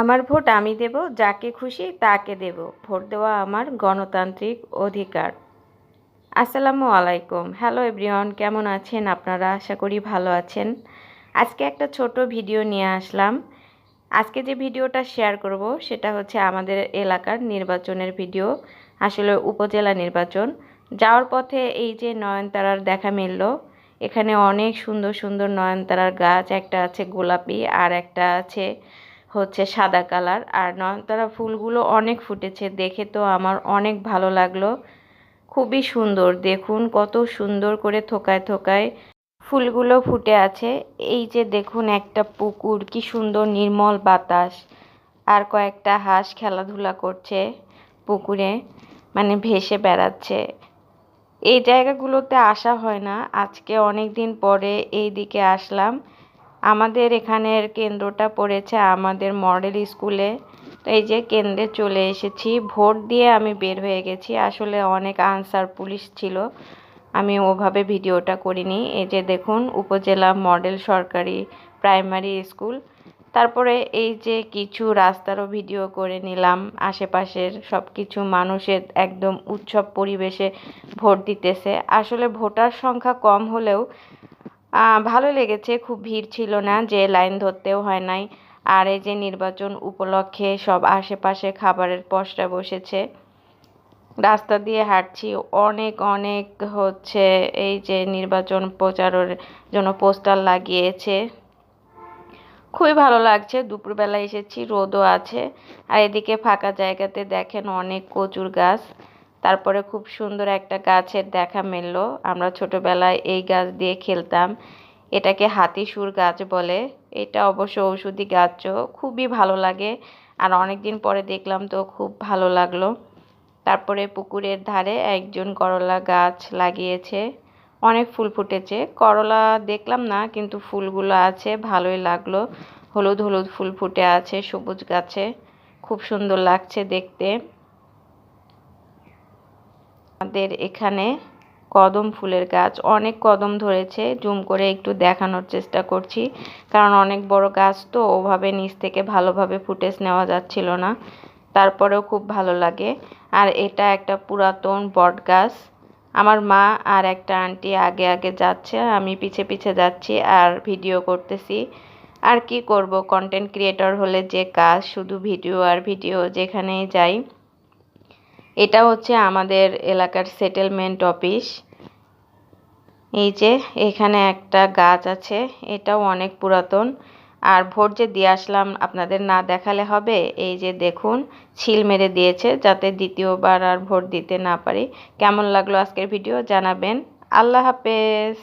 আমার ভোট আমি দেব, যাকে খুশি তাকে দেব। ভোট দেওয়া আমার গণতান্ত্রিক অধিকার। আসসালামু আলাইকুম। হ্যালো এভরিওয়ান, কেমন আছেন? আপনারা আশা করি ভালো আছেন। আজকে একটা ছোট ভিডিও নিয়ে আসলাম। আজকে যে ভিডিওটা শেয়ার করব, সেটা হচ্ছে আমাদের এলাকার নির্বাচনের ভিডিও, আসলে উপজেলা নির্বাচন। যাওয়ার পথে এই যে নয়নতারার দেখা মিলল, এখানে অনেক সুন্দর সুন্দর নয়নতারার গাছ, একটা আছে গোলাপি আর একটা আছে হচ্ছে সাদা কালার। আর নয়নতারা ফুলগুলো অনেক ফুটেছে, দেখে তো আমার অনেক ভালো লাগল। খুবই সুন্দর, দেখুন কত সুন্দর করে থোকায় থোকায় ফুলগুলো ফুটে আছে। এই যে দেখুন একটা পুকুর, কি সুন্দর নির্মল বাতাস। আর কয়েকটা হাঁস খেলাধুলা করছে পুকুরে মানে ভেসে বেড়াচ্ছে। এই জায়গাগুলোতে আসা হয় না, আজকে অনেক দিন পরে এই দিকে আসলাম। আমাদের এখানের কেন্দ্রটা পড়েছে আমাদের মডেল স্কুলে। তো এই যে কেন্দ্রে চলে এসেছি। ভোট দিয়ে আমি বের হয়ে গেছি। আসলে অনেক আনসার পুলিশ ছিল। আমি ওভাবে ভিডিওটা করিনি। এই যে দেখুন, উপজেলা মডেল সরকারি প্রাইমারি স্কুল। তারপরে এই যে কিছু রাস্তারও ভিডিও করে নিলাম। আশেপাশের সব কিছু মানুষের একদম উৎসব পরিবেশে ভোট দিতেছে। আসলে ভোটার সংখ্যা কম হলেও ভালো লেগেছে, খুব ভিড় ছিল না যে লাইন ধরতেও হয় নাই। আর এই যে নির্বাচন উপলক্ষে সব আশেপাশে খাবারের পসরা বসেছে। রাস্তা দিয়ে হাঁটছি, অনেক অনেক হচ্ছে এই যে নির্বাচন প্রচারের জন্য পোস্টার লাগিয়েছে। খুবই ভালো লাগছে, দুপুরবেলা এসেছি, রোদও আছে। আর এদিকে ফাঁকা জায়গাতে দেখেন অনেক কচুর গাছ। তারপরে খুব সুন্দর একটা গাছের দেখা মিলল। আমরা ছোটবেলায় এই গাছ দিয়ে খেলতাম। এটাকে হাতিসুর গাছ বলে। এটা অবশ্য ঔষধি গাছও। খুবই ভালো লাগে। আর অনেক দিন পরে দেখলাম তো খুব ভালো লাগল। তারপরে পুকুরের ধারে একজন করলা গাছ লাগিয়েছে। অনেক ফুল ফুটেছে। করলা দেখলাম না, কিন্তু ফুলগুলো আছে, ভালোই লাগল। হলুদ হলুদ ফুল ফুটে আছে সবুজ গাছে। খুব সুন্দর লাগছে দেখতে। আমাদের এখানে কদম ফুলের গাছ। অনেক কদম ধরেছে। জুম করে একটু দেখানোর চেষ্টা করছি। কারণ অনেক বড় গাছ তো, ওভাবে নিচ থেকে ভালোভাবে ফুটেজ নেওয়া যাচ্ছিল না। তারপরেও খুব ভালো লাগে। আর এটা একটা পুরাতন বট গাছ। আমার মা আর একটা আন্টি আগে আগে যাচ্ছে, আমি পিছে পিছে যাচ্ছি আর ভিডিও করতেছি। আর কি করব? কন্টেন্ট ক্রিয়েটর হলে যে কাজ, শুধু ভিডিও আর ভিডিও যেখানেই যাই। এটা হচ্ছে আমাদের এলাকার সেটেলমেন্ট অফিস এই যে, এখানে একটা গাছ আছে, এটাও অনেক পুরাতন। আর ভোট যে দিয়ে আসলাম আপনাদের না দেখালে হবে, এই যে দেখুন, ছিল মেরে দিয়েছে যাতে দ্বিতীয়বার আর ভোট দিতে না পারি। কেমন লাগল আজকের ভিডিও জানাবেন। আল্লাহ হাফেজ।